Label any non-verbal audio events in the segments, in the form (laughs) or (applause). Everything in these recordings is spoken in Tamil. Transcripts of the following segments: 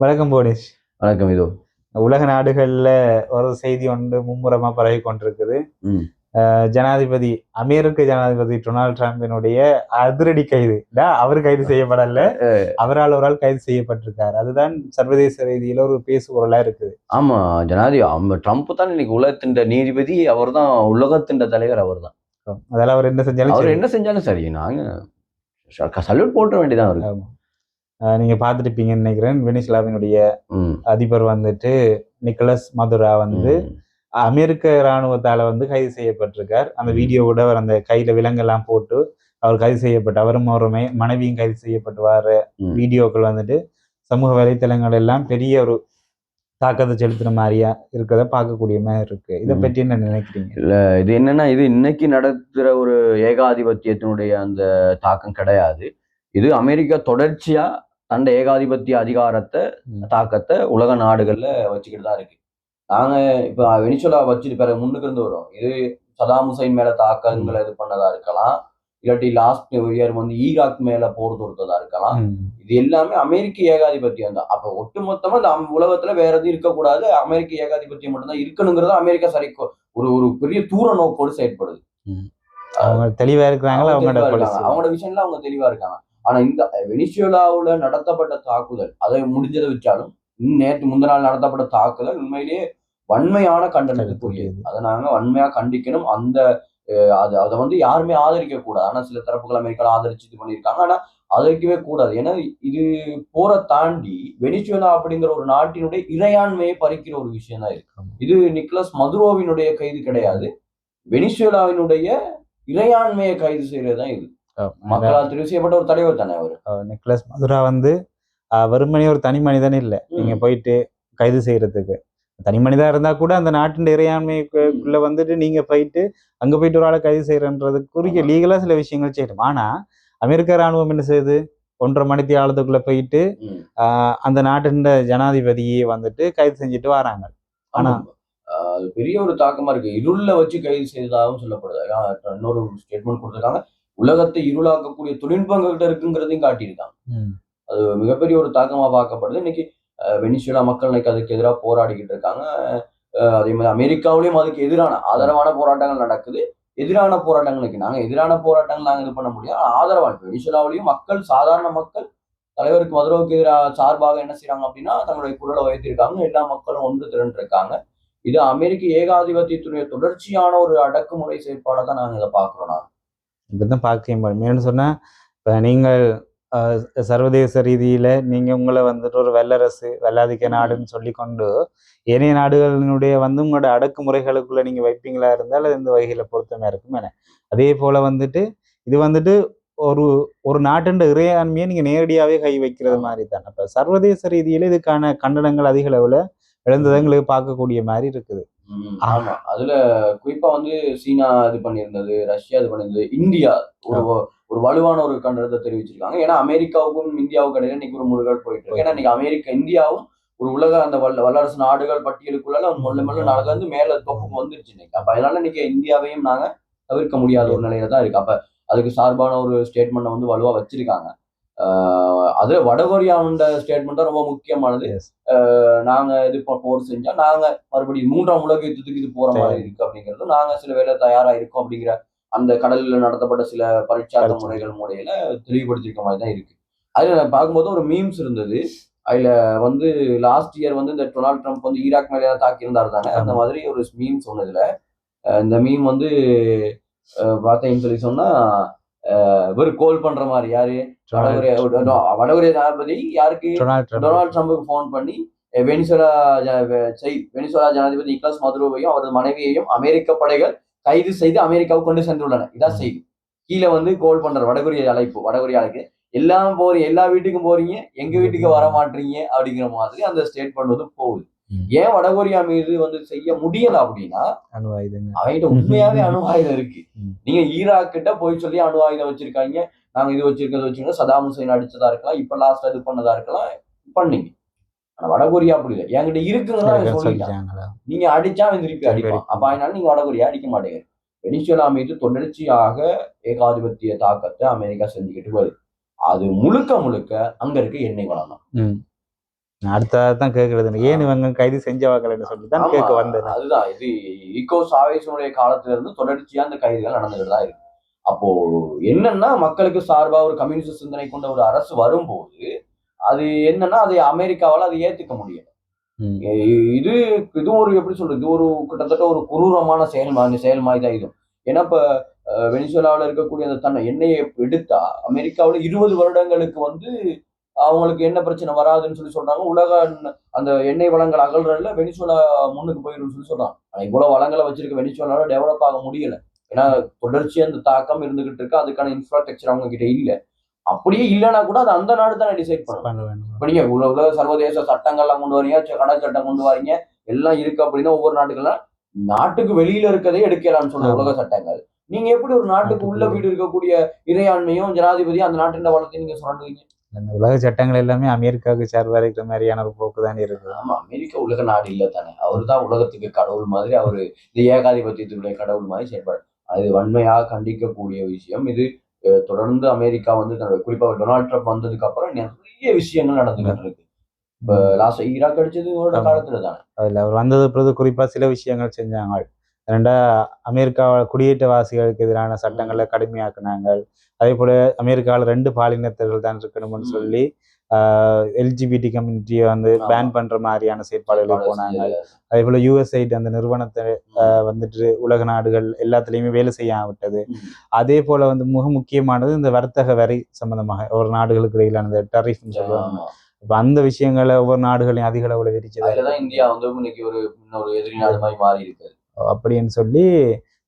வணக்கம் போனேஷ். வணக்கம் இதோ. உலக நாடுகள்ல ஒரு செய்தி ஒன்று மும்முரமா பரவி கொண்டிருக்குது. ஜனாதிபதி அமெரிக்க ஜனாதிபதி டொனால்ட் ட்ரம்பினுடைய அதிரடி கைது. அவர் கைது செய்யப்படல. அவரால் ஒரு ஆள் கைது செய்யப்பட்டிருக்கார். அதுதான் சர்வதேச ரீதியில ஒரு பேசுபொருளா இருக்குது. ஆமா ஜனாதி ஆமா, ட்ரம்ப் தான் இன்னைக்கு உலகத்தின் நீதிபதி. அவர் தான் உலகத்தின் தலைவர் அவர் தான் அதெல்லாம் அவர் என்ன செஞ்சாலும் அவர். என்ன செஞ்சாலும் சரி. நாங்க சல்யூட் போட்ட வேண்டியதான் அவருக்கு. ஆமா. அஹ் நீங்க பார்த்துருப்பீங்கன்னு நினைக்கிறேன் வெனிசுலாவினுடைய அதிபர் வந்துட்டு நிக்கலஸ் மதுரா வந்து. அமெரிக்க இராணுவத்தால வந்து கைது செய்யப்பட்டிருக்கார் அந்த வீடியோவோட அவர் அந்த கையில விலங்கெல்லாம் போட்டு அவர் கைது செய்யப்பட்டு அவரும் அவருமே மனைவியும் கைது செய்யப்பட்டு வர. வீடியோக்கள் வந்துட்டு சமூக வலைத்தளங்கள் எல்லாம் பெரிய ஒரு தாக்கத்தை செலுத்துற மாதிரியா இருக்கிறத பார்க்கக்கூடிய மாதிரி இருக்கு இதை. பற்றி என்ன நினைக்கிறீங்க இல்ல இது என்னன்னா இது இன்னைக்கு நடத்துற ஒரு ஏகாதிபத்தியத்தினுடைய அந்த தாக்கம் கிடையாது இது அமெரிக்கா தொடர்ச்சியா தண்ட ஏகாதிபத்திய அதிகாரத்தை. தாக்கத்தை உலக நாடுகள்ல வச்சுக்கிட்டு தான் இருக்கு. நாங்க இப்ப வெனிசுலா வச்சுட்டு பிறகு முன்னுக்கு இருந்து வரோம். இது சதாம் ஹுசைன் மேல தாக்கங்களை இது பண்ணதா இருக்கலாம். இல்லாட்டி லாஸ்ட் இயர் வந்து ஈராக் மேல போர் தொடுத்ததா இருக்கலாம். இது எல்லாமே அமெரிக்க ஏகாதிபத்தியம் தான். அப்ப ஒட்டுமொத்தமா இந்த உலகத்துல வேற எதுவும் இருக்கக்கூடாது. அமெரிக்க ஏகாதிபத்தியம் மட்டும்தான் இருக்கணுங்கிறத அமெரிக்கா சரி ஒரு ஒரு பெரிய தூர நோக்கோடு செயற்படுது. அவங்க தெளிவா இருக்கிறாங்களா. அவங்களோட விஷயம்ல அவங்க தெளிவா இருக்காங்க. ஆனா இந்த வெனிசுலாவுல நடத்தப்பட்ட தாக்குதல் அதை முடிஞ்சதை வச்சாலும் நேற்று முந்தின நாள் நடத்தப்பட்ட தாக்குதல் உண்மையிலேயே வன்மையான கண்டனத்துக்குரியது. அதை நாங்க வன்மையா கண்டிக்கணும். அந்த அது அதை வந்து யாருமே ஆதரிக்க கூடாது. ஆனா சில தரப்புகள் அமெரிக்கா ஆதரிச்சு இது பண்ணியிருக்காங்க. ஆனா ஆதரிக்கவே கூடாது. ஏன்னா இது போற தாண்டி வெனிசுலா அப்படிங்கிற ஒரு நாட்டினுடைய இறையாண்மையை பறிக்கிற ஒரு விஷயம் தான் இருக்கு. இது நிக்லஸ் மதுரோவினுடைய கைது கிடையாது. வெனிசுலாவினுடைய இறையாண்மையை கைது செய்யறது தான் இது. மக்களால் தெரிவு செய்யப்பட்ட ஒரு தலைவர் தானே அவர்? அஹ் நிக்கலஸ் மதுரா வந்து வெறுமனே ஒரு தனி மனிதன் இல்லை நீங்க போயிட்டு கைது செய்யறதுக்கு. தனி மனிதா இருந்தா கூட அந்த நாட்டின் இறையாண்மைக்குள்ள வந்துட்டு நீங்க போயிட்டு அங்க போயிட்டு ஒரு ஆளை கைது செய்யறன்றதுக்குரிய. லீகலா சில விஷயங்கள் செய்யணும். ஆனா அமெரிக்க ராணுவம் என்ன செய்யுது? ஒன்றரை மணித்தி ஆழத்துக்குள்ள போயிட்டு அந்த நாட்டின் ஜனாதிபதியை வந்துட்டு கைது செஞ்சுட்டு வராங்க. ஆனா- அது பெரிய ஒரு தாக்கமா இருக்கு. இருள வச்சு கைது செய்ததாகவும் சொல்லப்படுது. இன்னொரு ஸ்டேட்மெண்ட் கொடுத்திருக்காங்க. உலகத்தை இருளாக்கக்கூடிய தொழில்நுட்பங்கள் கிட்ட இருக்குங்கிறதையும் காட்டியிருக்காங்க. அது மிகப்பெரிய ஒரு தாக்கமா பார்க்கப்படுது. இன்னைக்கு வெனிசுலா மக்கள் இன்னைக்கு அதுக்கு எதிராக போராடிக்கிட்டு இருக்காங்க. அதே மாதிரி அமெரிக்காவிலையும் அதுக்கு எதிரான ஆதரவான போராட்டங்கள் நடக்குது. எதிரான போராட்டங்கள் இருக்கு நாங்க எதிரான போராட்டங்கள் நாங்க இது பண்ண முடியாது. ஆதரவான வெனிசுலாவிலையும் மக்கள் சாதாரண மக்கள் தலைவருக்கு மதுரோவுக்கு எதிராக சார்பாக என்ன செய்றாங்க அப்படின்னா தங்களுடைய குரலை உயர்த்திருக்காங்க எல்லா மக்களும் ஒன்று திரண்டு இருக்காங்க இது அமெரிக்க ஏகாதிபத்தியத்துடைய தொடர்ச்சியான ஒரு அடக்குமுறை செயற்பாடை தான் நாங்க இதை பாக்குறோம் நாங்க இப்படிதான் பார்க்க முடியும். ஏன்னு சொன்னா இப்ப நீங்கள் சர்வதேச ரீதியில நீங்க உங்களை வந்துட்டு ஒரு வல்லரசு வல்லாதிக்க நாடுன்னு சொல்லி கொண்டு ஏனைய நாடுகளினுடைய வந்து உங்களோட அடக்குமுறைகளுக்குள்ள நீங்க வைப்பீங்களா இருந்தால் அது இந்த வகையில பொருத்தமா இருக்கும் என. அதே போல வந்துட்டு இது வந்துட்டு ஒரு ஒரு நாட்டின் இறையாண்மையை நீங்க நேரடியாவே கை வைக்கிறது மாதிரி தான். அப்ப சர்வதேச ரீதியில இதுக்கான கண்டனங்கள் அதிக அளவுல எழுந்ததை எங்களுக்கு பார்க்கக்கூடிய மாதிரி இருக்குது. ஆமா. அதுல குறிப்பா வந்து சீனா இது பண்ணியிருந்தது ரஷ்யா இது பண்ணியிருந்தது இந்தியா ஒரு ஒரு வலுவான ஒரு கண்டனத்தை தெரிவிச்சிருக்காங்க. ஏன்னா அமெரிக்காவுக்கும் இந்தியாவுக்கும் இடையில இன்னைக்கு ஒரு முருகல் போயிட்டு இருக்கு. ஏன்னா இன்னைக்கு அமெரிக்கா இந்தியாவும் ஒரு உலக அந்த வல்ல வல்லரசு நாடுகள் பட்டியலுக்குள்ள மொல்ல மொல்ல நடந்து மேல தொப்புக்கு வந்துருச்சு இன்னைக்கு. அப்ப அதனால இன்னைக்கு இந்தியாவையும் நாங்க தவிர்க்க முடியாத ஒரு நிலையில தான் இருக்கு. அப்ப அதுக்கு சார்பான ஒரு ஸ்டேட்மெண்ட்டை வந்து வலுவா வச்சிருக்காங்க. அதுல வடகொரியாவோட ஸ்டேட்மெண்ட் தான் ரொம்ப முக்கியமானது. நாங்க இது போர் செஞ்சா நாங்க மறுபடியும் மூன்றாம் உலக யுத்தத்துக்கு இது போற மாதிரி இருக்கு அப்படிங்கிறது நாங்க சில வேலை தயாரா இருக்கோம் அப்படிங்கிற அந்த கடலில் நடத்தப்பட்ட சில பரீட்சார்த்த பரீட்சை. முறைகள் முறையில தெளிவுபடுத்திருக்க மாதிரி தான் இருக்கு. அதுல பார்க்கும்போது ஒரு மீம்ஸ் இருந்தது. அதுல வந்து லாஸ்ட் இயர் வந்து இந்த டொனால்ட் ட்ரம்ப் வந்து ஈராக் மேல தாக்கி இருந்தாரு தானே? அந்த. மாதிரி ஒரு மீம் சொன்னதுல இந்த மீம் வந்து பார்த்தீங்கன்னு சொல்லி சொன்னா இவர் கோல் பண்ற மாதிரி. யாரு? வடகொரியா ஜனாதிபதி யாருக்கு? டொனால்ட் ட்ரம்ப் டொனால்ட் ட்ரம்புக்கு ஃபோன் பண்ணி வெனிசுலா வெனிசுலா ஜனாதிபதி நிக்கலஸ் மதுரோவையும் அவரது மனைவியையும் அமெரிக்க படைகள் கைது செய்து அமெரிக்காவுக்கு கொண்டு சென்றுள்ளன இதான். செய்தி. கீழே வந்து கோல் பண்ற வடகொரிய அழைப்பு வடகொரிய அழைப்பு. எல்லாம் போறீங்க எல்லா வீட்டுக்கும் போறீங்க எங்க வீட்டுக்கு வர மாட்டீங்க அப்படிங்கிற மாதிரி அந்த ஸ்டேட்மெண்ட் வந்து போகுது. ஏன் வடகொரியா மீது வந்து செய்ய முடியல அப்படின்னா அணு ஆயுதங்க. அவங்கிட்ட உண்மையாவே அணு ஆயுதம் இருக்கு. நீங்க ஈராக் கிட்ட போய் சொல்லி அணு ஆயுதம் வச்சிருக்காங்க. நாங்க இது வச்சிருக்கிறது வச்சிருக்கோம். சதாம் ஹுசைன் அடிச்சதா இருக்கலாம் இப்ப லாஸ்ட் இது பண்ணதா இருக்கலாம் பண்ணீங்க. ஆனா வடகொரியா அப்படி இல்லை. என்கிட்ட இருக்குங்கிறத நீங்க அடிச்சா அவன் திருப்பி அடிப்பான். அப்ப அதனால நீங்க வடகொரியா அடிக்க மாட்டேங்க. வெனிசுலா மீது தொடர்ச்சியாக ஏகாதிபத்திய தாக்கத்தை அமெரிக்கா செஞ்சுக்கிட்டு வருது. அது முழுக்க முழுக்க அங்க இருக்க எண்ணெய் வளம் தான் ம் அடுத்ததான் கேட்கறது ஏன் இவங்க கைது செஞ்சவாங்கன்னு சொல்லி தான் கேட்க ஆமா, வந்தேன். அதுதான். இது ஈகோ சாவேஸுடைய காலத்துல இருந்து தொடர்ச்சியா அந்த கைதுகள் நடந்துகிட்டு தான் இருக்கு. அப்போ என்னன்னா மக்களுக்கு சார்பா ஒரு கம்யூனிஸ்ட் சிந்தனை கொண்ட ஒரு அரசு வரும்போது அது என்னன்னா அதை அமெரிக்காவால அதை ஏத்துக்க முடியும் இது இது ஒரு எப்படி சொல்றது இது ஒரு கிட்டத்தட்ட ஒரு குரூரமான செயல் செயல் மாதிரி தான் இது. ஏன்னா இப்ப அஹ், வெனிசுவேலாவுல இருக்கக்கூடிய அந்த தன்னை எண்ணெயை எடுத்தா அமெரிக்காவுல இருபது வருடங்களுக்கு வந்து அவங்களுக்கு என்ன பிரச்சனை வராதுன்னு சொல்லி சொல்றாங்க. உலக அந்த எண்ணெய் வளங்கள் அகல்றதுல வெனிசுவேலா முன்னுக்கு போயிடும் சொல்லி சொல்றாங்க. ஆனா இவ்வளவு வளங்களை வச்சிருக்க வெனிசுவேலால டெவலப் ஆக முடியல. ஏன்னா தொடர்ச்சியா அந்த தாக்கம் இருந்துகிட்டு இருக்கு. அதுக்கான இன்ஃப்ராஸ்ட்ரக்சர் அவங்க கிட்ட இல்ல. அப்படியே இல்லைன்னா கூட அது அந்த நாடு தானே டிசைட் பண்ண வேண்டும் இப்ப நீங்க உலக சர்வதேச சட்டங்கள்லாம் கொண்டு வரீங்க கடை சட்டம் கொண்டு வரீங்க எல்லாம் இருக்கு அப்படின்னா ஒவ்வொரு நாட்டுக்கெல்லாம் நாட்டுக்கு வெளியில இருக்கதே எடுக்கலாம்னு சொல்ற. உலக சட்டங்கள். நீங்க எப்படி ஒரு நாட்டுக்கு உள்ள. வீடு இருக்கக்கூடிய இறையாண்மையும் ஜனாதிபதியும் அந்த நாட்டின் வளத்தை நீங்க சொல்றீங்க இந்த உலக சட்டங்கள் எல்லாமே அமெரிக்காவுக்கு சார்பா இருக்கிற மாதிரியான ஒரு போக்கு தான் இருக்குது. ஆமா அமெரிக்கா உலக நாடு இல்ல தானே. அவர் தான் உலகத்துக்கு கடவுள் மாதிரி அவரு இந்த ஏகாதிபத்தியத்துடைய கடவுள் மாதிரி செயல்பாடு அது வன்மையாக கண்டிக்கக்கூடிய விஷயம். இது தொடர்ந்து அமெரிக்கா வந்து தன்னோட குறிப்பா டொனால்ட் ட்ரம்ப் வந்ததுக்கு அப்புறம் நிறைய விஷயங்கள் நடந்துகிட்டு இருக்கு. இப்ப லாஸ்ட் ஈராக் அடிச்சது. காலத்துல தானே. அதில் அவர் வந்தது பிறகு குறிப்பாக சில விஷயங்கள் செஞ்சாங்க. ரெண்டா அமெரிக்கா குடியேற்றவாசிகளுக்கு எதிரான சட்டங்களை கடுமையாக்குனாங்க அதே போல அமெரிக்காவில் ரெண்டு பாலினத்தர்கள் தான் இருக்கணும்னு. சொல்லி எல்ஜிபிடி கம்யூனிட்டியை வந்து. பேன் பண்ற மாதிரியான செயற்பாடுகளுக்கு போனாங்க அதே போல யூஎஸ்ஐட் அந்த நிறுவனத்தை வந்துட்டு உலக நாடுகள் எல்லாத்துலேயுமே வேலை செய்ய விட்டது. அதே போல வந்து மிக முக்கியமானது இந்த வர்த்தக வரி சம்பந்தமாக ஒரு நாடுகளுக்கு இடையிலான டரிஃப்னு சொல்லுவாங்க. இப்ப அந்த விஷயங்களை ஒவ்வொரு நாடுகளையும் அதிக அளவுல விரிச்சதா. இந்தியா வந்து இன்னைக்கு ஒரு இன்னொரு எதிரி நாடு மாதிரி மாறி இருக்கு அப்படின்னு சொல்லி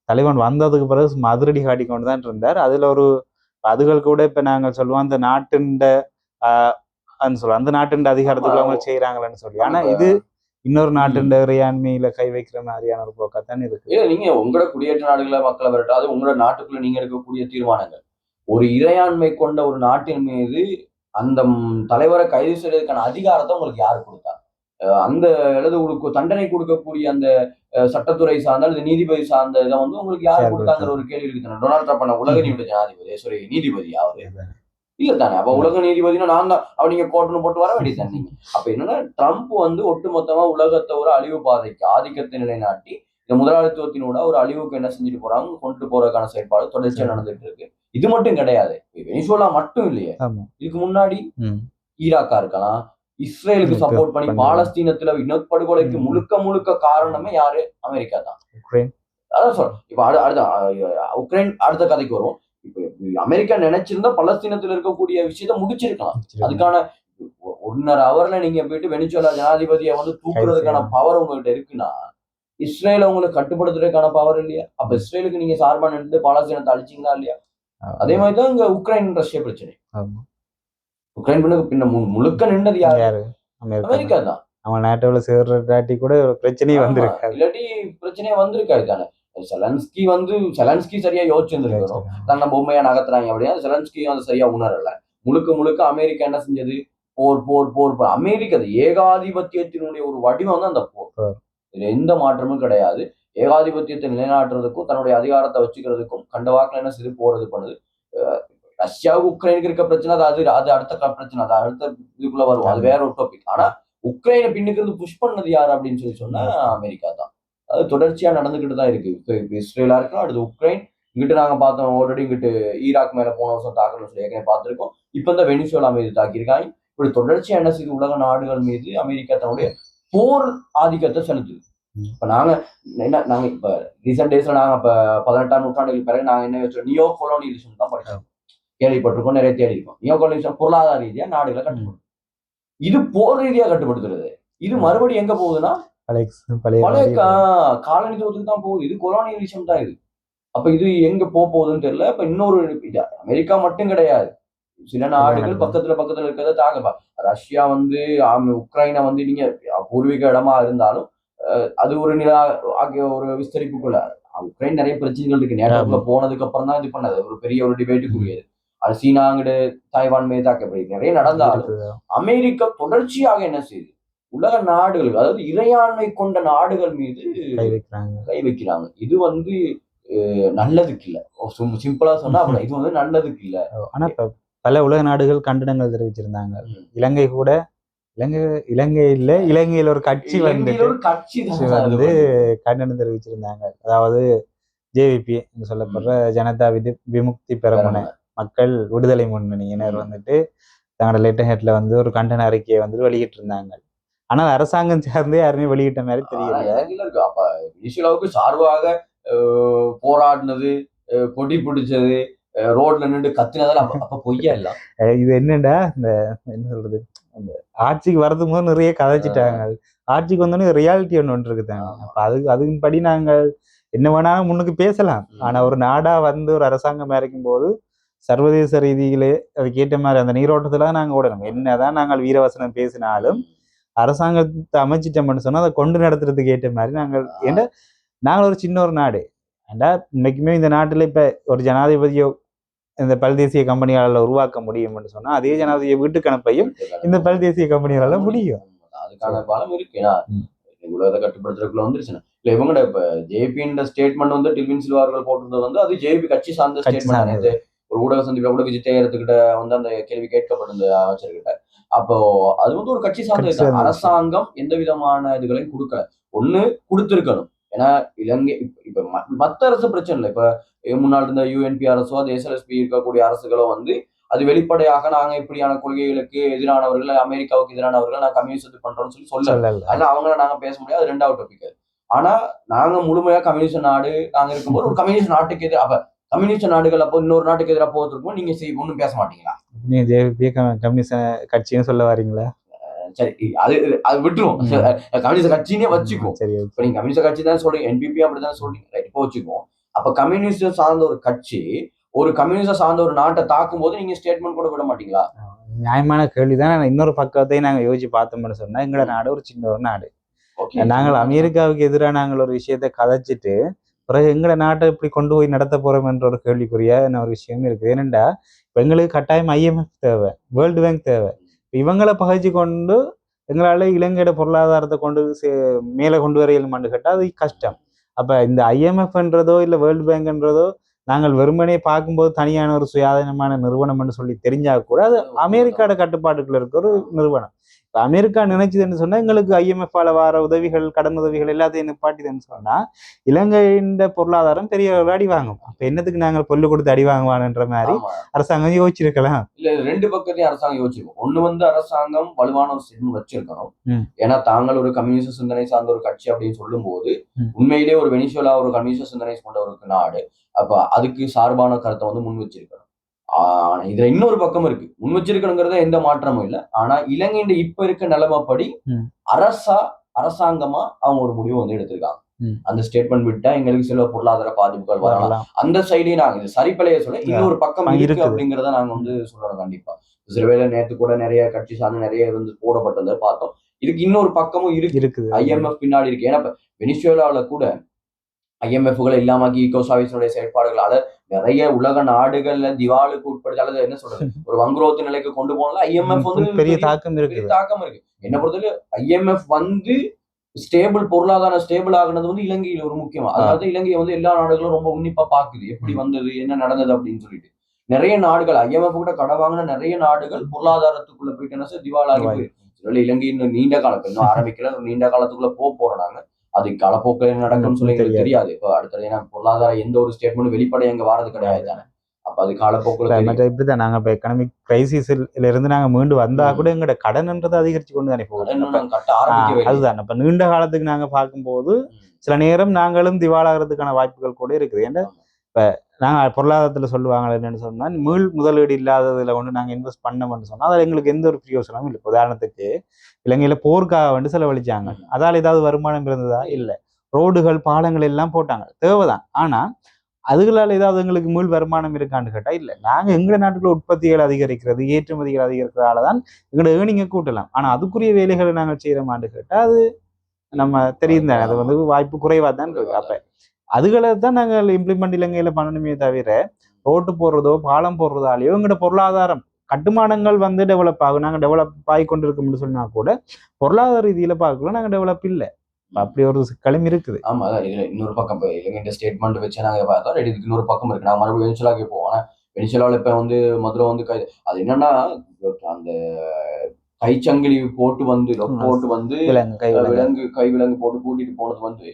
தலைவன் வந்ததுக்கு பிறகு சும்மா அதிரடி காட்டிக்கொண்டு தான் இருந்தார். அதுல ஒரு அதுகள் கூட இப்ப நாங்க சொல்லுவோம் அந்த நாட்டின் சொல்லுவோம். அந்த நாட்டின் அதிகாரத்துக்குள்ள அவங்க செய்யறாங்களன்னு சொல்லி. ஆனா இது இன்னொரு நாட்டின் இறையாண்மையில கை வைக்கிற மாதிரியான ஒரு போக்காத்தான் இருக்கு. இல்ல நீங்க உங்களோட குடியேற்ற நாடுகளை மக்களை விரட்டாது உங்களோட நாட்டுக்குள்ள நீங்க எடுக்கக்கூடிய தீர்மானங்கள். ஒரு இறையாண்மை கொண்ட ஒரு நாட்டின் மீது அந்த தலைவரை கைது செய்யறதுக்கான அதிகாரத்தை உங்களுக்கு யாரு கொடுத்தா? அந்த அல்லது உங்களுக்கு தண்டனை கொடுக்கக்கூடிய அந்த சட்டத்துறை சார்ந்த அல்லது நீதிபதி சார்ந்த இதை வந்து உங்களுக்கு யாரு கொடுத்தாங்கிற ஒரு கேள்வி இருக்கு டொனால்ட் ட்ரம்ப் பண்ண உலக நீதி ஜனாதிபதி சாரி நீதிபதி அவரு. இல்ல தானே. அப்ப உலக நீதிபதினா நான் தான். அவ நீங்க கோட்டுன்னு போட்டு வர வேண்டியது நீங்க? அப்ப என்னன்னா ட்ரம்ப் வந்து ஒட்டுமொத்தமா உலகத்தை ஒரு அழிவு பாதைக்கு ஆதிக்கத்தை நிலைநாட்டி இந்த முதலாளித்துவத்தினோட ஒரு அழிவுக்கு என்ன செஞ்சுட்டு போறாங்க? கொண்டு போறதுக்கான செயற்பாடு தொடர்ச்சியா. நடந்துட்டு இருக்கு. இது மட்டும் கிடையாது. வெனிசுவலா மட்டும் இல்லையே. இதுக்கு முன்னாடி. ஈராக்கா இருக்கலாம் இஸ்ரேலுக்கு சப்போர்ட் பண்ணி. பாலஸ்தீனத்துல இனப்படுகொலைக்கு. முழுக்க முழுக்க காரணமே யாரு? அமெரிக்கா தான். அதான் சொல்றேன். இப்ப அடு- அடுத்த உக்ரைன் அடுத்த கதைக்கு வரும் இப்ப அமெரிக்கா நினைச்சிருந்தா பலஸ்தீனத்துல இருக்கக்கூடிய விஷயத்த முடிச்சிருக்கலாம். அதுக்கான ஒன்னரை ஹவர்ல நீங்க போயிட்டு வெனிச்சுவலா ஜனாதிபதியை வந்து தூக்குறதுக்கான. பவர் உங்ககிட்ட இருக்குன்னா இஸ்ரேல உங்களுக்கு கட்டுப்படுத்துறதுக்கான பவர் இல்லையா? அப்ப இஸ்ரேலுக்கு நீங்க சார்பா நின்று பாலஸ்தீனத்தை அழிச்சீங்களா இல்லையா? அதே மாதிரிதான் இங்க உக்ரைன் ரஷ்யா பிரச்சனை. உக்ரைன் பின்னுக்கு பின்ன முழுக்க நின்றது யாரு? அமெரிக்கா தான். அவன் நாட்டோட சேர்றாட்டி கூட ஆமா. வந்திருக்காது. இல்லாட்டி பிரச்சனையே வந்திருக்காது தானே. செலன்ஸ்கி வந்து செலன்ஸ்கி சரியா யோசிச்சிருந்திருக்கணும். தன்னை பொம்மையா நகர்த்துறாங்க அப்படின்னா செலன்ஸ்கி அதை சரியா உணரல. முழுக்க முழுக்க அமெரிக்கா என்ன செஞ்சது? போர் போர் போர் போர். அமெரிக்கா அது ஏகாதிபத்தியத்தினுடைய ஒரு வடிவம் தான் அந்த போர். இதுல எந்த மாற்றமும் கிடையாது. ஏகாதிபத்தியத்தை நிலைநாட்டுறதுக்கும் தன்னுடைய அதிகாரத்தை வச்சுக்கிறதுக்கும் கண்ட வாக்குல என்ன செய்து போறது பண்ணுது? ரஷ்யாவுக்கு உக்ரைனுக்கு இருக்க பிரச்சனை அது அது அது அடுத்த பிரச்சனை. அது அடுத்த இதுக்குள்ள வரும். அது வேற ஒரு டாபிக் ஆனா உக்ரைனை பின்னுக்கு இருந்து புஷ் பண்ணது யார் அப்படின்னு சொல்லி சொன்னா அமெரிக்கா தான். அது தொடர்ச்சியா நடந்துகிட்டு தான் இருக்கு. இப்போ இஸ்ரேலா இருக்கும் அடுத்து உக்ரைன். இங்கிட்ட நாங்க பார்த்தோம் ஆல்ரெடி இங்கிட்டு ஈராக் மேல போன வருஷம் தாக்கணும்னு சொல்லி ஏற்கனவே பார்த்துருக்கோம். இப்போ இந்த வெனிசுவலா மீது தாக்கியிருக்காங்க. இப்படி தொடர்ச்சியா என்ன செய்யுது உலக நாடுகள் மீது அமெரிக்கா தன்னுடைய போர் ஆதிக்கத்தை செலுத்துது. இப்போ இப்ப நாங்க என்ன நாங்க இப்ப ரீசெண்ட் டேஸ்ல நாங்க இப்ப பதினெட்டாம் நூற்றாண்டுக்கு பிறகு நாங்க என்ன வச்சோம் நியோ கொலோனியலிசம் தான் படிச்சோம். கேள்விப்பட்டிருக்கோம் நிறைய தேடி இருக்கோம் நியோ கொலோனியலிசம் பொருளாதார ரீதியா நாடுகளை கட்டுப்படுத்தும். இது போர் ரீதியா கட்டுப்படுத்துறது. இது மறுபடியும் எங்க போகுதுன்னா? பழைய காலனித்துவத்துக்கு தான் போகுது. இது கொலோனியலிசம் தான் இது. அப்ப இது எங்க போக போகுதுன்னு தெரியல. இப்ப இன்னொரு இது அமெரிக்கா மட்டும் கிடையாது. சில நாடுகள். பக்கத்துல பக்கத்துல இருக்கிறத தாங்க ரஷ்யா வந்து உக்ரைனை வந்து நீங்க பூர்வீக இடமா இருந்தாலும் அது ஒரு நிலா ஆகிய ஒரு விஸ்தரிப்புக்குள்ள. உக்ரைன் நிறைய பிரச்சனைகள் இருக்கு. நேரத்துக்குள்ள போனதுக்கு அப்புறம் தான் இது பண்ணது. ஒரு பெரிய ஒரு டிபேட்டுக்குரியது அது சீனா அங்கிட்டு தாய்வான் மீது தாக்கப்படி நிறைய நடந்தாலும். அமெரிக்கா தொடர்ச்சியாக என்ன செய்யுது? உலக நாடுகள் அதாவது இறையாண்மை கொண்ட நாடுகள் மீது கை வைக்கிறாங்க. கை வைக்கிறாங்க. இது வந்து நல்லதுக்கு இல்ல. சிம்பிளா சொன்னா இது வந்து நல்லதுக்கு இல்ல. ஆனா இப்ப பல உலக நாடுகள் கண்டனங்கள் தெரிவிச்சிருந்தாங்க. இலங்கை கூட இலங்கை இலங்கையில இலங்கையில ஒரு கட்சி இலங்கையில ஒரு கட்சி தான் கட்சி வந்து கண்டனம் தெரிவிச்சிருந்தாங்க. அதாவது ஜேவிபி என்று சொல்லப்படுற ஜனதா விதி விமுக்தி பெறமுன மக்கள் விடுதலை முன்னணியினர். வந்துட்டு தங்களோட லெட்டர் ஹெட்ல வந்து ஒரு கண்டன அறிக்கையை வந்து வெளியிட்டு இருந்தாங்க ஆனால் அரசாங்கம் சார்ந்தே யாருமே வெளியிட்ட மாதிரி தெரியல. அப்ப சார்பாக போராடினது கொடி பிடிச்சது ரோட்ல நின்று கத்தினதால அப்ப பொய்யா இல்ல? இது என்னடா இந்த என்ன சொல்றது? அந்த ஆட்சிக்கு வரதுக்கு போது நிறைய கதைச்சிட்டாங்க. ஆட்சிக்கு வந்தோடனே ரியாலிட்டி ஒன்று ஒன்று இருக்குதாங்க. அப்ப அது அதுபடி நாங்கள் என்ன வேணாலும் முன்னுக்கு பேசலாம். ஆனா ஒரு நாடா வந்து ஒரு அரசாங்கம் இருக்கும் போது சர்வதேச ரீதியிலே அதுக்கேற்ற மாதிரி அந்த நீரோட்டத்துல நாங்க ஓடணும். என்னதான் நாங்கள் வீரவசனம் பேசினாலும் அரசாங்கத்தை அமைச்சிட்டோம்னு சொன்னா அதை கொண்டு நடத்துறதுக்கு ஏற்ற மாதிரி நாங்கள் ஏன்னா நாங்கள் ஒரு சின்ன ஒரு நாடு. ஏண்டா இன்னைக்குமே இந்த நாட்டுல இப்ப ஒரு ஜனாதிபதியோ இந்த பல்தேசிய கம்பெனிகளால் உருவாக்க முடியும்னு சொன்னா அதே ஜனாதிபதிய வீட்டு கணப்பையும் இந்த பல்தேசிய கம்பெனிகளால முடியும். அதுக்கான பலம் இருக்கு. உலகத்தை கட்டுப்படுத்துறதுக்குள்ள வந்துருச்சுன்னா. இல்ல இவங்கட இப்ப ஜேபின்ற ஸ்டேட்மெண்ட் வந்து டில்வின் சில்வா அவர்கள் போட்டிருந்தது வந்து அது ஜேபி கட்சி சார்ந்த ஸ்டேட்மெண்ட். ஒரு ஊடக சந்திப்பில் கூட விஜய் வந்து அந்த கேள்வி கேட்கப்பட்டிருந்தது அமைச்சர்கிட்ட. அப்போ அது வந்து ஒரு கட்சி சார்ந்த அரசாங்கம் எந்த விதமான இதுகளையும் கொடுக்கல. ஒண்ணு கொடுத்திருக்கணும். ஏன்னா இலங்கை இப்ப- மத்த அரசு பிரச்சனை இல்லை. இப்ப முன்னாள் இருந்த யூஎன்பி அரசோ எஸ்எல்எஸ்பி இருக்கக்கூடிய அரசுகளோ வந்து அது வெளிப்படையாக நாங்க இப்படியான கொள்கைகளுக்கு எதிரானவர்கள் அமெரிக்காவுக்கு எதிரானவர்கள் நான் கம்யூனிஸ்ட் பண்றோம்னு சொல்லி சொல்ல சொல்லல. அதனால அவங்கள நாங்க பேச முடியாது. அது ரெண்டாவது டாபிக் ஆனா நாங்க முழுமையா கம்யூனிஸ்ட் நாடு நாங்க இருக்கும்போது ஒரு கம்யூனிஸ்ட் நாட்டுக்கு எதிராக அப்ப கம்யூனிஸ்ட் நாடுகள் அப்போ இன்னொரு நாட்டுக்கு எதிராக போகிறதுக்கும் நீங்க ஒன்றும் பேச மாட்டீங்களா? கம்யூனிஸ்ட் கட்சின்னு சொல்ல வரீங்களா? சரி அது அது விட்டுருவோம் கம்யூனிஸ்ட் கட்சினே வச்சுக்குவோம் சரி இப்ப நீங்க கம்யூனிஸ்ட் கட்சி தான் சொல்றீங்க என்பிபி அப்படிதான் சொல்றீங்க. ரைட் இப்போ வச்சுக்குவோம். அப்ப கம்யூனிஸ்ட் சார்ந்த ஒரு கட்சி ஒரு கம்யூனிஸ்ட் சார்ந்த ஒரு நாட்டை தாக்கும் போது நீங்க ஸ்டேட்மெண்ட் கூட விட மாட்டீங்களா? நியாயமான கேள்விதான் இன்னொரு பக்கத்தையும் நாங்க யோசிச்சு பார்த்தோம்னு சொன்னா எங்களோட நாடு ஒரு சின்ன ஒரு நாடு. நாங்கள் அமெரிக்காவுக்கு எதிராக நாங்கள் ஒரு விஷயத்தை கதைச்சிட்டு பிறகு எங்களோட நாட்டை இப்படி கொண்டு போய் நடத்த போறோம் என்ற ஒரு கேள்விக்குறியான ஒரு விஷயம் இருக்கு ஏனெண்டா இப்ப எங்களுக்கு கட்டாயம் ஐஎம்எஃப் தேவை வேர்ல்டு பேங்க் தேவை. இவங்களை பகைச்சு கொண்டு எங்களால இலங்கையோட பொருளாதாரத்தை கொண்டு மேலே கொண்டு வர இயலுமான்னு கேட்டால் அது கஷ்டம். அப்ப இந்த ஐஎம்எஃப்ன்றதோ இல்லை வேர்ல்டு பேங்க்ன்றதோ நாங்கள் வெறுமனே பார்க்கும்போது தனியான ஒரு சுயாதீனமான நிறுவனம்னு சொல்லி தெரிஞ்சா கூட அது அமெரிக்காவோட கட்டுப்பாட்டுக்குள்ள இருக்க ஒரு நிறுவனம். இப்ப அமெரிக்கா நினைச்சதுன்னு சொன்னா எங்களுக்கு ஐஎம்எஃப் வர உதவிகள் கடன் உதவிகள் எல்லாத்தையும் நிப்பாட்டிதுன்னு சொன்னா இலங்கையின் பொருளாதாரம் பெரிய அடி வாங்கும் அப்ப என்னத்துக்கு நாங்கள் பொல்லு கொடுத்து அடி வாங்குவானுன்ற மாதிரி. அரசாங்கம் யோசிச்சிருக்கலாம் இல்ல ரெண்டு பக்கத்தையும் அரசாங்கம் யோசிச்சிருக்கும் ஒண்ணு வந்து அரசாங்கம் வலுவான ஒரு ஸ்டேட்மெண்ட் வச்சிருக்கணும். ஏன்னா தாங்கள் ஒரு கம்யூனிஸ்ட் சிந்தனை சார்ந்த ஒரு கட்சி அப்படின்னு சொல்லும் போது ம். உண்மையிலே ஒரு வெனிசுலா ஒரு கம்யூனிஸ்ட் சிந்தனை கொண்ட ஒரு நாடு அப்ப அதுக்கு சார்பான கருத்தை வந்து முன் வச்சிருக்கணும் இதுல இன்னொரு பக்கம் இருக்கு. முன் வச்சிருக்கணுங்கிறத எந்த மாற்றமும் இல்லை. ஆனா இலங்கையின் இப்ப இருக்க நிலைமைப்படி. அரசா அரசாங்கமா அவங்க ஒரு முடிவு வந்து எடுத்திருக்காங்க. அந்த ஸ்டேட்மெண்ட் விட்டா எங்களுக்கு சில பொருளாதார பாதிப்புகள் வரலாம். அந்த சைடையும் நாங்க இது சரிப்பலைய சொல்ல இன்னொரு பக்கம் இருக்கு. அப்படிங்கறத நாங்க வந்து சொல்லணும் கண்டிப்பா. சிறுவேளை நேத்து கூட நிறைய கட்சி சார்ந்து நிறைய வந்து போடப்பட்டதை பார்த்தோம். இதுக்கு இன்னொரு பக்கமும் இருக்கு. இருக்குது. ஐஎம்எஃப் பின்னாடி இருக்கு. ஏன்னா இப்ப வெனிசுவேலால கூட ஐஎம்எஃப்களை இல்லாமக்கி ஈகோசாவிஸனுடைய செயற்பாடுகளால நிறைய உலக நாடுகள்ல திவாலுக்கு உட்படுத்தி அல்லது என்ன சொல்றது? (laughs) ஒரு வங்குரோத்து நிலைக்கு கொண்டு போனதுல ஐஎம்எஃப் வந்து பெரிய தாக்கம் பெரிய இருக்குது தாக்கம் இருக்கு. என்ன பொறுத்தவரை ஐஎம்எஃப் வந்து ஸ்டேபிள் பொருளாதார ஸ்டேபிள் ஆகுனது வந்து இலங்கையில ஒரு முக்கியமா. அதாவது இலங்கையை வந்து எல்லா நாடுகளும் ரொம்ப உன்னிப்பா பாக்குது எப்படி வந்தது என்ன நடந்தது அப்படின்னு சொல்லிட்டு. நிறைய நாடுகள் ஐஎம்எஃப் கூட கடன் வாங்கின நிறைய நாடுகள் பொருளாதாரத்துக்குள்ள போயிட்டு என்ன திவாலாகி இலங்கை இன்னும் நீண்ட இப்ப இன்னும் ஆரம்பிக்கல நீண்ட காலத்துக்குள்ள போக போறோம் நாங்க அது காலப்போக்கில் என்ன நடக்கும்னு சொல்லி எங்களுக்கு தெரியாது இப்போ அடுத்தது ஏன்னா பொருளாதார எந்த ஒரு ஸ்டேட்மெண்ட் வெளிப்படை அங்க வாரது கிடையாது தானே அப்ப அது காலப்போக்கில் இப்படிதான் நாங்க இப்ப எக்கனாமிக் கிரைசிஸ்ல இருந்து நாங்க மீண்டு வந்தா. கூட எங்களோட கடன்ன்றது அதிகரிச்சு கொண்டு தானே இல்லை. அதுதான் அப்ப நீண்ட காலத்துக்கு நாங்க பார்க்கும்போது. சில நேரம் நாங்களும் திவாலாகிறதுக்கான வாய்ப்புகள் கூட இருக்குது ஏன்னா. இப்ப நாங்க பொருளாதாரத்துல சொல்லுவாங்க என்னன்னு சொன்னா மீள் முதலீடு இல்லாததுல ஒன்று நாங்க இன்வெஸ்ட் பண்ணோம்னு சொன்னா அதுல எங்களுக்கு எந்த ஒரு பிரயோசனமும் இல்லை. உதாரணத்துக்கு இலங்கையில போருக்காக வந்து செலவழிச்சாங்க. அதால ஏதாவது வருமானம் இருந்ததா? இல்ல. ரோடுகள் பாலங்கள் எல்லாம் போட்டாங்க. தேவைதான். ஆனா அதுகளால ஏதாவது எங்களுக்கு மீள் வருமானம் இருக்கான்னு கேட்டா இல்ல. நாங்க எங்க நாட்டுக்குள்ள உற்பத்திகள் அதிகரிக்கிறது ஏற்றுமதிகள் அதிகரிக்கிறதால தான் எங்களோட ஏர்னிங்கை கூட்டலாம். ஆனா அதுக்குரிய வேலைகளை நாங்கள் செய்யறோமான்னு கேட்டா அது நம்ம தெரியும் தானே. அது வந்து வாய்ப்பு குறைவா தான் இருக்கு. அப்ப அதுகளை தான் நாங்கள் இம்ப்ளிமெண்ட் இலங்கையில பண்ணணுமே தவிர ரோட்டு போடுறதோ பாலம் போடுறதாலேயோ எங்களோட பொருளாதாரம் கட்டுமானங்கள் வந்து டெவலப் ஆகும். நாங்கள் டெவலப் ஆகி கொண்டிருக்கோம்னு சொன்னா கூட பொருளாதார ரீதியில பார்க்கலாம் நாங்கள் டெவலப் இல்லை. அப்படி ஒரு சிக்கலும் இருக்குது. ஆமா அதான் இன்னொரு பக்கம் இப்போ இலங்கை ஸ்டேட்மெண்ட் வச்சு நாங்க பார்த்தோம். இதுக்கு இன்னொரு பக்கம் இருக்கு. நாங்க மறுபடியும் வெனிசுலாக்கு போவோம். ஆனா வெனிசுலாவில் இப்ப வந்து மதுரை வந்து கை அது என்னன்னா அந்த கைச்சங்கிலி போட்டு வந்து போட்டு வந்து விலங்கு கை விலங்கு போட்டு கூட்டிட்டு போனது வந்து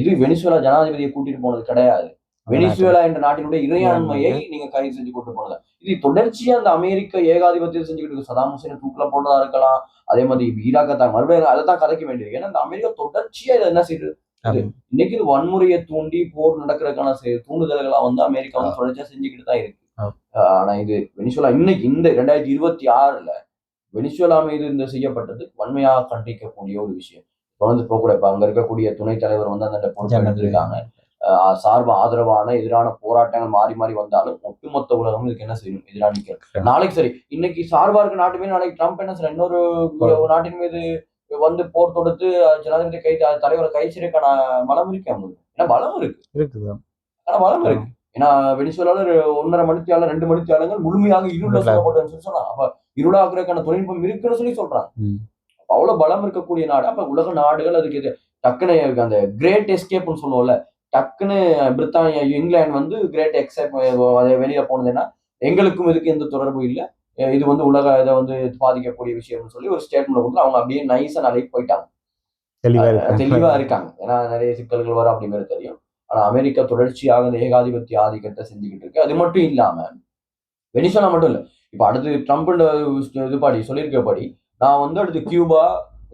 இது வெனிசுவேலா ஜனாதிபதியை கூட்டிட்டு போனது கிடையாது. வெனிசுவேலா என்ற நாட்டினுடைய இறையாண்மையை நீங்க கைது செஞ்சு கொண்டு போனது. இது தொடர்ச்சியா அந்த அமெரிக்க ஏகாதிபத்தியம் செஞ்சுக்கிட்டு இருக்கு. சதாம் ஹுசேனை தூக்கில போட்டதா இருக்கலாம். அதே மாதிரி ஈராக்கை தான் மறுபடியும் அதை தான் கதைக்க வேண்டியது. ஏன்னா இந்த அமெரிக்கா தொடர்ச்சியா இதை என்ன செய்யுது. இன்னைக்கு இது வன்முறையை தூண்டி போர் நடக்கிறதுக்கான தூண்டுதல்களா வந்து அமெரிக்கா வந்து தொடர்ச்சியா செஞ்சுக்கிட்டு தான் இருக்கு. ஆனா இது வெனிசுவேலா இன்னைக்கு இந்த ரெண்டாயிரத்தி இருபத்தி ஆறுல வெனிசுவேலா மீது இந்த செய்யப்பட்டது வன்மையாக கண்டிக்கக்கூடிய ஒரு விஷயம். தொடர்ந்து போக கூட இப்ப அங்க இருக்கக்கூடிய துணைத் தலைவர் வந்து அந்த பொறுப்பு எடுத்திருக்காங்க. ஆஹ் சார்பு ஆதரவான எதிரான போராட்டங்கள் மாறி மாறி வந்தாலும் ஒட்டுமொத்த உலகம் இதுக்கு என்ன செய்யணும் எதிராக நிற்கிறது. நாளைக்கு சரி இன்னைக்கு சார்பா இருக்க நாட்டு மீது நாளைக்கு ட்ரம்ப் என்ன செய்யற இன்னொரு நாட்டின் மீது வந்து போர் தொடுத்து ஜனாதிபதி கை தலைவரை கை செய்யறதுக்கான பலம் இருக்கு அவங்களுக்கு? ஏன்னா பலம் இருக்கு. இருக்குது. ஆனா பலம் இருக்கு. ஏன்னா வெனிசுவேலால ஒரு ஒன்றரை மணித்தியாளர் ரெண்டு மணித்தியாளர்கள் முழுமையாக இருள. சொல்லப்பட்டதுன்னு சொல்லி சொன்னாங்க. அப்ப இருளாக்குறதுக்கான தொழில்நுட்பம் இருக்குன்னு சொல்லி சொல்றாங்க. அவ்வளவு பலம் இருக்கக்கூடிய நாடு. அப்ப உலக நாடுகள் அதுக்கு இது டக்குன்னு அந்த கிரேட் எஸ்கேப்னு சொல்லுவோம்ல. டக்குன்னு பிரித்தானியா இங்கிலாந்து வந்து கிரேட் எக்ஸேப் வெளியில போனதுன்னா எங்களுக்கும் இதுக்கு எந்த தொடர்பும் இல்லை. இது வந்து உலக இதை வந்து பாதிக்கக்கூடிய விஷயம்னு சொல்லி ஒரு ஸ்டேட்மெண்ட் கொடுத்து அவங்க அப்படியே நைஸா நாளைக்கு போயிட்டாங்க. தெளிவா இருக்கு தெளிவா இருக்காங்க. ஏன்னா நிறைய சிக்கல்கள் வரும் அப்படிங்கிறது தெரியும். ஆனா அமெரிக்கா தொடர்ச்சியாக இந்த ஏகாதிபத்திய ஆதிக்கத்தை செஞ்சுக்கிட்டு இருக்கு. அது மட்டும் இல்லாம வெனிசுலா மட்டும் இல்ல. இப்ப அடுத்து ட்ரம்ப் இதுபடி சொல்லியிருக்கபடி நான் வந்து அடுத்து கியூபா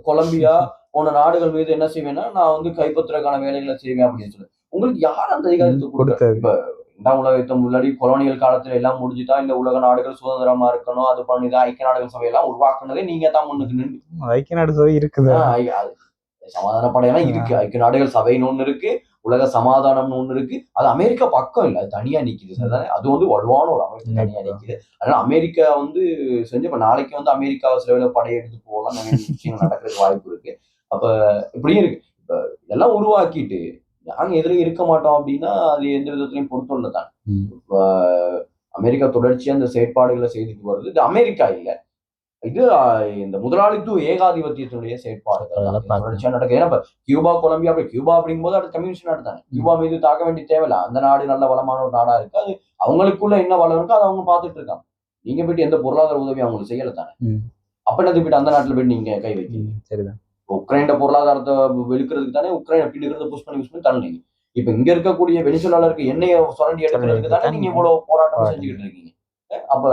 கொலம்பியா போன நாடுகள் மீது என்ன செய்வேன்னா நான் வந்து கைப்பற்றுறதுக்கான வேலைகளை செய்வேன் அப்படின்னு சொல்லி உங்களுக்கு யார் அந்த அதிகாரத்தை கொடுத்தா? கொடுத்தது இரண்டாம் உலக யுத்தம் முன்னாடி கொலோனியல் காலத்துல எல்லாம் முடிஞ்சுட்டா இல்ல உலக நாடுகள் சுதந்திரமா இருக்கணும் அது பண்ணிதான் ஐக்கிய நாடுகள் சபையெல்லாம் உருவாக்குனதே நீங்க தான் முன்னுக்கு நின்று. ஐக்கிய நாடு சபை இருக்குது. சமாதான படையெல்லாம் இருக்கு. ஐக்கிய நாடுகள் சபைன்னு ஒண்ணு இருக்கு. உலக சமாதானம்னு ஒண்ணு இருக்கு. அது அமெரிக்கா பக்கம் இல்ல. அது தனியா நிக்குது. அதுதானே அது வந்து வலுவான ஒரு அமைப்பு தனியா நிக்குது. அதனால அமெரிக்கா வந்து செஞ்சு இப்ப நாளைக்கு வந்து அமெரிக்கா சில வேளை படையெடுத்து போகலாம். நிறைய விஷயங்கள் நடக்கிறதுக்கு வாய்ப்பு இருக்கு. அப்ப இப்படியும் இருக்கு. இப்ப இதெல்லாம் உருவாக்கிட்டு நாங்க எதிர இருக்க மாட்டோம் அப்படின்னா அது எந்த விதத்திலையும் பொறுத்துள்ள தான். அமெரிக்கா தொடர்ச்சியா இந்த செயற்பாடுகளை செய்துட்டு வருது இது அமெரிக்கா இல்ல. இது இந்த முதலாளித்துவ ஏகாதிபத்தியத்தினுடைய செயற்பாடுகள். தொடர்ச்சியா நடக்குது. ஏன்னா கியூபா கொலம்பியா அப்படி கியூபா அப்படிங்கும்போது அது கம்யூனிஸ்ட் நாடு தானே கியூபா மீது தாக்க வேண்டிய தேவையில்ல. அந்த நாடு நல்ல வளமான ஒரு நாடா இருக்கு. அது அவங்களுக்குள்ள என்ன வளம் இருக்கோ அதை அவங்க பார்த்துட்டு இருக்காங்க. நீங்க போயிட்டு எந்த பொருளாதார உதவி அவங்களுக்கு செய்யல தானே. அப்ப என்னது போயிட்டு அந்த நாட்டுல போயிட்டு நீங்க கை வைக்கீங்க சரிதான். உக்ரைனோட பொருளாதாரத்தை வெளுக்கிறதுக்கு தானே உக்ரைனை பின்னுக்கிறத புஷ் பண்ணி புஷ் பண்ணி தள்ளுனீங்க. இப்ப இங்க இருக்கக்கூடிய வெனிசுலால இருக்க எண்ணெயை சுரண்டி எடுக்கிறதுக்கு தானே நீங்க இவ்வளவு போராட்டம். செஞ்சுக்கிட்டு இருக்கீங்க. அப்ப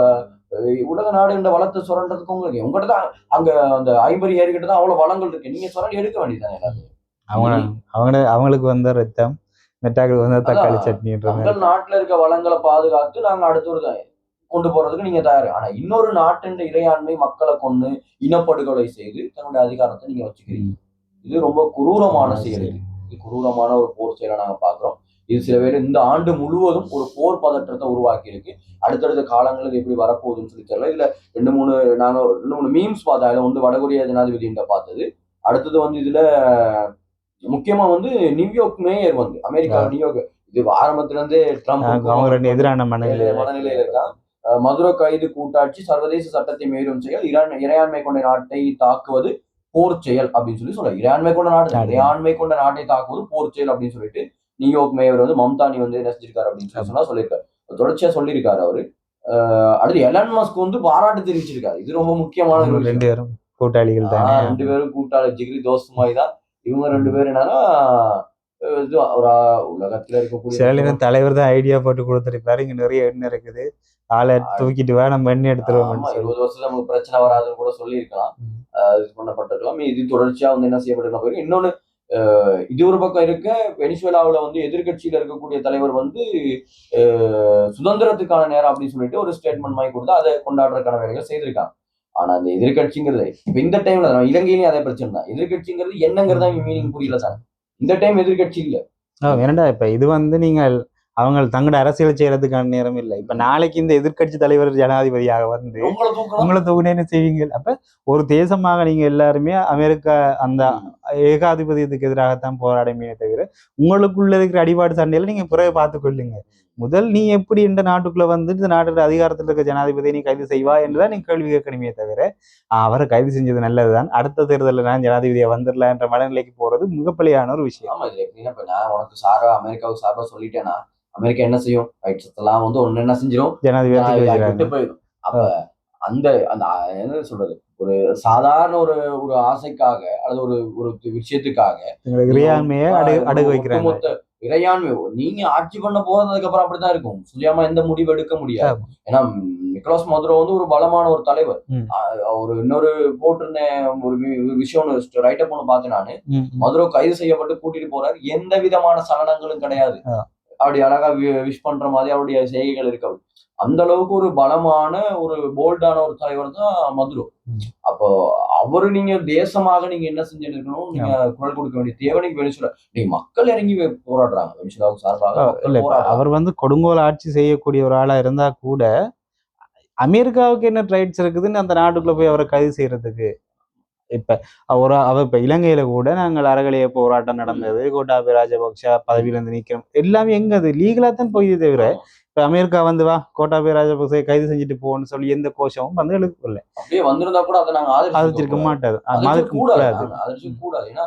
உலக நாடு இந்த வளத்தை சுரண்டதுக்கு உங்களுக்கு உங்ககிட்ட தான் அங்க அந்த ஐம்பது ஏறிக்கிட்ட தான் அவ்வளவு வளங்கள் இருக்கு. நீங்க சுரண்டி எடுக்க வேண்டியதானே எல்லாத்தையும்? அவங்க அவங்க அவங்களுக்கு வந்த ரத்தம் மெட்டாக்களுக்கு வந்த தக்காளி. சட்னின்ற தங்கள் நாட்டுல இருக்க வளங்களை பாதுகாத்து நாங்க அடுத்த ஒரு கொண்டு போறதுக்கு நீங்க தயார். ஆனா இன்னொரு நாட்டின் இறையாண்மை மக்களை கொண்டு இனப்படுகொலை செய்து தன்னுடைய அதிகாரத்தை நீங்க வச்சுக்கிறீங்க. இது ரொம்ப குரூரமான செயல். இது குரூரமான ஒரு போர் செயலை நாங்க பாக்குறோம். இது சில பேர் இந்த ஆண்டு முழுவதும் ஒரு போர் பதற்றத்தை உருவாக்கி இருக்கு அடுத்தடுத்த காலங்களில் எப்படி வரப்போகுதுன்னு சொல்லி தெரியல இதுல ரெண்டு மூணு நாங்க ரெண்டு மூணு மீம்ஸ் பார்த்தோம் அதுல வந்து வடகொரிய ஜனாதிபதின்ற பார்த்தது அடுத்தது வந்து இதுல முக்கியமா வந்து நியூயார்க் மேயர் வந்து அமெரிக்கா. நியூயார்க் இது ஆரம்பத்துல இருந்தே ட்ரம்ப் எதிரான மனநிலை மனநிலையில இருக்கான் மதுரை கைது கூட்டாட்சி சர்வதேச சட்டத்தை மீறும் செயல் இரான் இறையாண்மை கொண்ட நாட்டை தாக்குவது போர் செயல் அப்படின்னு சொல்லி சொல்ல இறையாண்மை கொண்ட. நாடு. இறையாண்மை கொண்ட நாட்டை தாக்குவது போர் செயல் அப்படின்னு சொல்லிட்டு நியூயார்க் மேயர் வந்து மம்தானி வந்து என்ன செஞ்சிருக்காரு அப்படின்னு சொல்லி சொன்னா சொல்லியிருக்காரு. தொடர்ச்சியா சொல்லியிருக்காரு அவரு. அடுத்து எலன் மஸ்க் வந்து பாராட்டு தெரிவிச்சிருக்காரு. இது ரொம்ப முக்கியமான. ரெண்டு பேரும் கூட்டாளிகள் தானே. ரெண்டு பேரும் கூட்டாளி ஜிகிரி தோஸ்துமாய் தான். இவங்க ரெண்டு பேரும் என்னன்னா ஒரு உலகத்துல இருக்கக்கூடிய சில தலைவர் தான் ஐடியா போட்டு கொடுத்துருப்பாரு. இங்க நிறைய எண்ணெய் இருக்குது. ஆளை தூக்கிட்டு வா நம்ம எண்ணெய் எடுத்துருவோம் இருபது வருஷத்துல நமக்கு பிரச்சனை வராதுன்னு கூட சொல்லியிருக்கலாம். இது பண்ணப்பட்டிருக்கலாம். இது தொடர்ச்சியா வந்து என்ன செய்யப்பட்டிருக்க போயிருக்கு இன்னொன்னு இது ஒரு பக்கம் இருக்க வெனிசுவேலாவில் வந்து எதிர்கட்சியில் இருக்கக்கூடிய தலைவர் வந்து சுதந்திரத்துக்கான நேரம் அப்படின்னு சொல்லிட்டு ஒரு ஸ்டேட்மெண்ட் வாங்கி கொடுத்து அதை கொண்டாடுறதுக்கான வேலைகள் செய்திருக்காங்க. ஆனா அந்த எதிர்க்கட்சிங்கிறது இப்போ இந்த டைம்ல நம்ம அதே பிரச்சனை தான். எதிர்க்கட்சிங்கிறது என்னங்கிறதா மீனிங் புரியல சார். இந்த டைம் எதிர்கட்சி இல்லை. ஆ, வேணடா இப்ப இது வந்து நீங்கள் அவங்க தங்களோட அரசியல் செய்யறதுக்கான நேரம் இல்லை. இப்ப நாளைக்கு இந்த எதிர்க்கட்சி தலைவர் ஜனாதிபதியாக வந்து உங்களை தொகுனேன்னு செய்வீங்க? அப்ப ஒரு தேசமாக நீங்க எல்லாருமே அமெரிக்கா அந்த ஏகாதிபதியத்துக்கு எதிராகத்தான் போராடுமே தவிர உங்களுக்குள்ள இருக்கிற அடிபாடு சண்டையில நீங்க பிறகு பார்த்து கொள்ளுங்க. முதல் நீ எப்படி இந்த நாட்டுக்குள்ள வந்து இந்த நாட்டோட அதிகாரத்தில் இருக்க ஜனாதிபதியை நீ கைது செய்வா என்றுதான் நீங்க கேள்வி கேட்கணுமே தவிர அவரை கைது செஞ்சது நல்லதுதான். அடுத்த தேர்தலில் நான் ஜனாதிபதியா வந்துடலாம் என்ற மனநிலைக்கு போறது மிகப்பலியான ஒரு விஷயம். நான் உனக்கு சாரா அமெரிக்காவுக்கு சார்பா சொல்லிட்டேன்னா அமெரிக்கா என்ன செய்யும்? ரைட்ஸ் எல்லாம் வந்து ஒன்னு என்ன செஞ்சிடும். விட்டு போயிடும். அப்ப அந்த அந்த என்ன சொல்றது? ஒரு சாதாரண ஒரு ஒரு ஆசைக்காக அல்லது ஒரு ஒரு விஷயத்துக்காக இறையாண்மையை அடகு வைக்கிறாங்க. ஒட்டுமொத்த இறையாண்மை நீங்க ஆட்சி பண்ண போறதுக்கு அப்புறம் அப்படித்தான் இருக்கும். சுயமா எந்த முடிவு எடுக்க முடியாது. ஏன்னா நிக்கோலஸ் மதுரோ வந்து ஒரு பலமான ஒரு தலைவர். ஒரு இன்னொரு போட்டிருந்தேன் ஒரு விஷயம் ரைட்டப் ஒன்று பார்த்தேன் நானு. மதுரை கைது செய்யப்பட்டு கூட்டிட்டு போறாரு. எந்த விதமான சலனங்களும் கிடையாது. அப்படி அழகா விஷ் பண்ற மாதிரி அவருடைய செய்கைகள் இருக்க அந்த அளவுக்கு ஒரு பலமான ஒரு போல்டான ஒரு தலைவர் தான் மதுரோ. அப்போ அவரு நீங்க தேசமாக நீங்க என்ன செஞ்சுட்டு இருக்கணும் நீங்க குரல் கொடுக்க வேண்டிய தேவை நீங்க வெனிசுலா நீங்க மக்கள் இறங்கி போராடுறாங்க வெனிசுலாவுக்கு சார்பாக. அவர் வந்து கொடுங்கோல் ஆட்சி செய்யக்கூடிய ஒரு ஆளா இருந்தா கூட அமெரிக்காவுக்கு என்ன ரைட்ஸ் இருக்குதுன்னு அந்த நாட்டுக்குள்ள போய் அவரை கைது செய்யறதுக்கு இப்ப அவர் அவர் இப்ப இலங்கையில கூட நாங்கள் அறகலைய போராட்டம் நடந்தது. கோட்டாபய ராஜபக்ஷ பதவியில இருந்து நீக்கிறோம் எல்லாமே எங்க அது? லீகலா தான் போய் தவிர இப்ப அமெரிக்கா வந்து வா கோட்டாபய ராஜபக்சே கைது செஞ்சுட்டு போன்னு சொல்லி எந்த கோஷமும் வந்து எழுக்கல அப்படியே வந்திருந்தா கூட அதை நாங்க ஆதரிச்சிருக்க மாட்டாது. கூடாது.